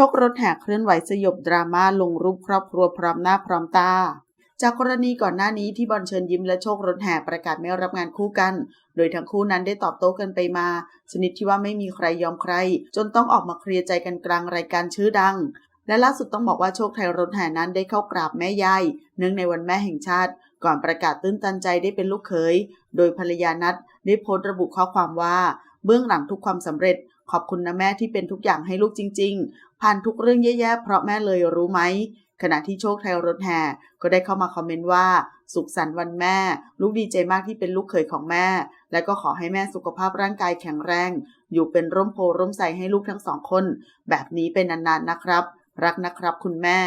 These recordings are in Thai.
ชครถแห่เคลื่อนไหวสยบดราม่าลงรูปครอบครัวพร้อมหน้าพร้อมตา จากกรณีก่อนหน้านี้ที่บอลเชิญยิ้มและโชครถแห่ประกาศไม่รับงานคู่กัน โดยทั้งคู่นั้นได้ตอบโต้กันไปมา ชนิดที่ว่าไม่มีใครยอมใคร จนต้องออกมาเคลียร์ใจกันกลางรายการชื่อดัง และล่าสุดต้องบอกว่าโชคไทยรถแห่นั้นได้เข้ากราบแม่ยายเนื่องในวันแม่แห่งชาติ ก่อนประกาศตื้นตันใจได้เป็นลูกเขยโดยภรรยานัดได้โพสต์ระบุข้อความว่า เบื้องหลังทุกความสำเร็จ ขอบคุณนะแม่ที่เป็นทุกอย่างให้ลูกจริง ๆ ผ่านทุกเรื่องแย่ๆเพราะแม่เลยรู้ไหมขณะที่โชคไทยรถแห่ก็ได้เข้ามาคอมเมนต์ว่า สุขสันต์วันแม่ ลูกดีใจมากที่เป็นลูกเขยของแม่ และก็ขอให้แม่สุขภาพร่างกายแข็งแรง อยู่เป็นร่มโพร่มใสให้ลูกทั้งสองคน แบบนี้เป็นนานๆนะครับ รักนะครับคุณแม่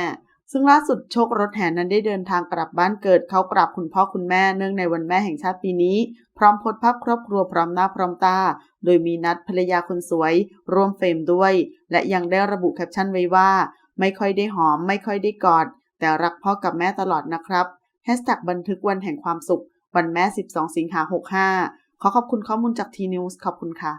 ซึ่งล่าสุดโชครถแห่นั้นได้เดินทางกลับบ้านเกิดเขากราบคุณพ่อคุณแม่เนื่องในวันแม่แห่งชาติปีนี้ พร้อมโพสภาพครอบครัวพร้อมหน้าพร้อมตา โดยมีนัดภรรยาคนสวย ร่วมเฟรมด้วย และยังได้ระบุแคปชั่นไว้ว่า ไม่ค่อยได้หอม ไม่ค่อยได้กอด แต่รักพ่อกับแม่ตลอดนะครับแฮชแท็กบันทึกวันแห่งความสุข วันแม่ 12 สิงหา65 ขอขอบคุณข้อมูลจากทีนิวส์ขอบคุณค่ะ